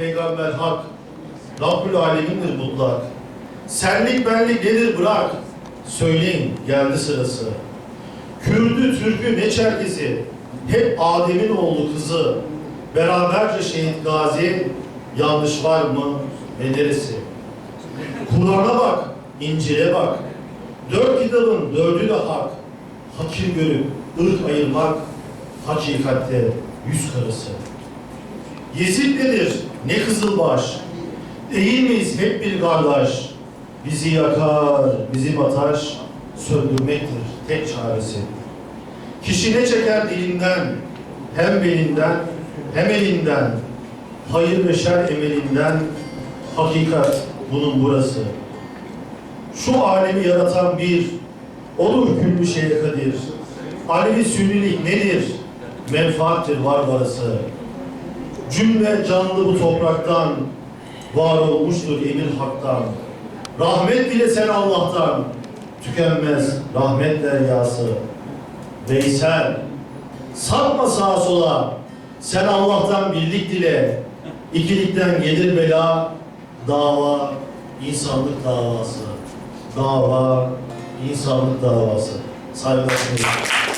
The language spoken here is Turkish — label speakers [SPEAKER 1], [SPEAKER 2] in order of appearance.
[SPEAKER 1] peygamber hak. Rabbül alemindir mutlak. Senlik benlik nedir bırak. Söyleyin geldi sırası. Kürdü, Türkü, ne Çerkezi. Hep Adem'in oğlu kızı. Beraberce şehit gazi. Yanlış var mı? Ve neresi? Kur'an'a bak, İncil'e bak. Dört kitabın dördü de hak. Hakir görüp ırk ayırmak hakikatte yüz karası. Yezid nedir? Ne kızılbaş? Değil miyiz hep bir kardeş? Bizi yakar, bizi batar, söndürmektir tek çaresi. Kişi ne çeker dilinden, hem belinden, hem elinden, hayır ve şer emelinden, hakikat bunun burası. Şu alemi yaratan bir, olur küllü şeye kadir. Alevi sünnilik nedir? Menfaattir var varası. Cümle canlı bu topraktan, var olmuştur emir haktan. Rahmet dile sen Allah'tan, tükenmez rahmet deryası. Veysel, sapma sağa sola, sen Allah'tan birlik dile. İkilikten gelir bela, dava, insanlık davası. Dava, insanlık davası. Saygılar sunuyorum.